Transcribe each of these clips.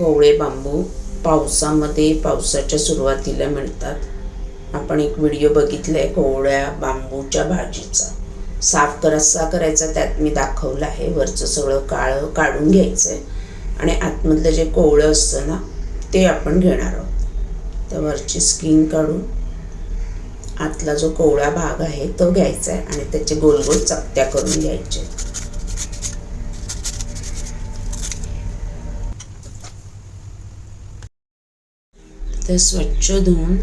कोवळे बांबू पावसामध्ये पावसाच्या सुरुवातीला मिळतात. आपण एक व्हिडिओ बघितलाय कोवळ्या बांबूच्या भाजीचा. साफ कसा करायचा त्यात मी दाखवलं आहे. वरचं सगळं काळं काढून घ्यायचं आहे आणि आतमधलं जे कोवळं असतं ना ते आपण घेणार आहोत. तर वरची स्किन काढून आतला जो कोवळा भाग आहे तो घ्यायचा आहे आणि त्याचे गोल गोल चपत्या करून घ्यायचे. ते स्वच्छ धुवून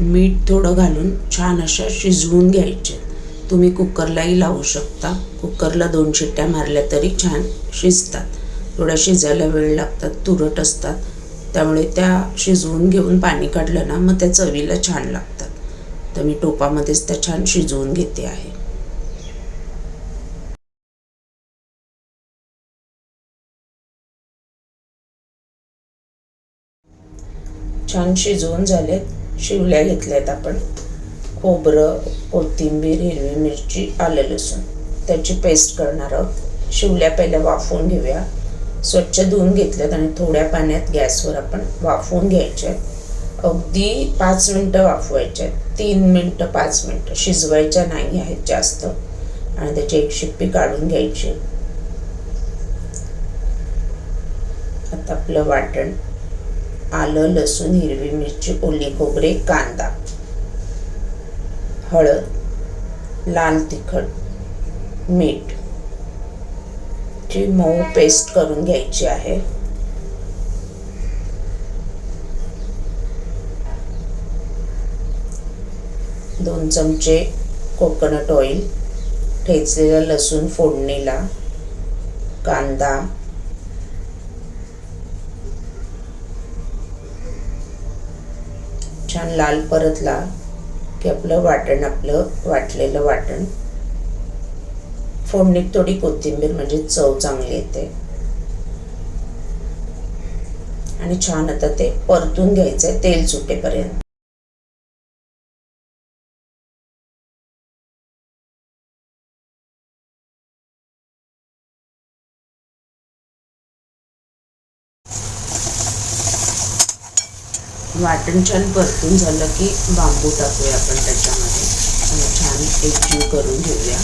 मीठ थोडं घालून छान अशा शिजवून घ्यायचे. तुम्ही कुकरलाही लावू शकता. कुकरला दोन शिट्ट्या मारल्या तरी छान शिजतात. थोड्या शिजायला वेळ लागतात तुरट असतात. त्यामुळे त्या शिजवून घेऊन पाणी काढलं ना मग त्या चवीला छान लागतात. तर मी टोपामध्येच त्या छान शिजवून घेते आहे. छान शिजवून झालेत शिवल्या घेतल्यात आपण. खोबरं कोथिंबीर हिरवी मिरची आलं लसूण. त्याची पेस्ट करणार आहोत. शिवल्या पहिल्या वाफवून घेऊया. स्वच्छ धुवून घेतल्यात आणि थोड्या पाण्यात गॅसवर आपण वाफवून घ्यायचे आहेत. अगदी पाच मिनटं वाफवायचे आहेत. तीन मिनटं पाच मिनटं. शिजवायच्या नाही आहेत जास्त. आणि त्याची एक शिप्पी काढून घ्यायची. आता आपलं वाटण. आलं लसूण हिरवी मिरची ओली खोबरे कांदा. हळद लाल तिखट मीठ. ची मऊ पेस्ट करून घ्यायची आहे. दोन चमचे कोकोनट ऑइल ठेचलेलं लसूण फोडणीला कांदा छान लाल परतला की आपलं वाटण आपलं वाटलेलं वाटण. फोडणीत थोडी कोथिंबीर म्हणजे चव चांगली येते. आणि छान आता ते परतून घ्यायचं आहे तेल सुटेपर्यंत. वाटण छान परतून झालं की बांबू टाकूया आपण त्याच्यामध्ये. आणि छान एकजीव करून घेऊया.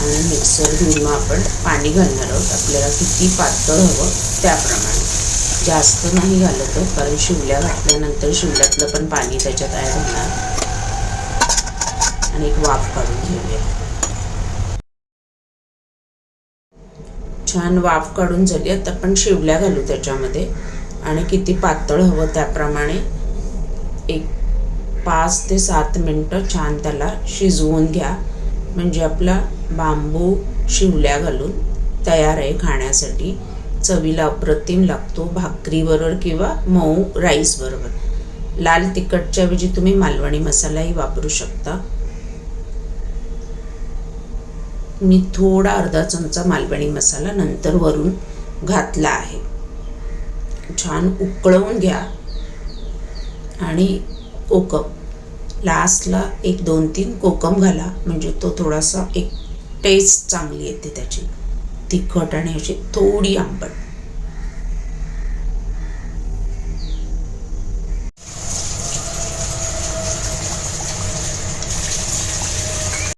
आणि मिक्सर घेऊन मग आपण पाणी घालणार आहोत. आपल्याला किती पातळ हवं त्याप्रमाणे. जास्त नाही घालत आहे कारण शिवल्या घातल्यानंतर शिवल्यातलं पण पाणी त्याच्यात ॲड होणार. आणि एक वाफ काढून घेऊया. छान वाफ काढून झाली. आता आपण शिवल्या घालू त्याच्यामध्ये. आणि किती पातळ हवं त्याप्रमाणे एक पाच ते सात मिनटं छान त्याला शिजवून घ्या. म्हणजे आपला बांबू शिवल्या घालून तयार आहे खाण्यासाठी. चवीला अप्रतिम लागतो भाकरीबरोबर किंवा मऊ राईसबरोबर. लाल तिखटच्या ऐवजी तुम्ही मालवणी मसालाही वापरू शकता. मी थोडा अर्धा चमचा मालवणी मसाला नंतर वरून घातला आहे. छान उकळवून घ्या. आणि कोकम. लास्टला एक दोन तीन कोकम घाला. म्हणजे तो थोडासा एक टेस्ट चांगली येते त्याची. तिखट आणि अशी थोडी आंबट.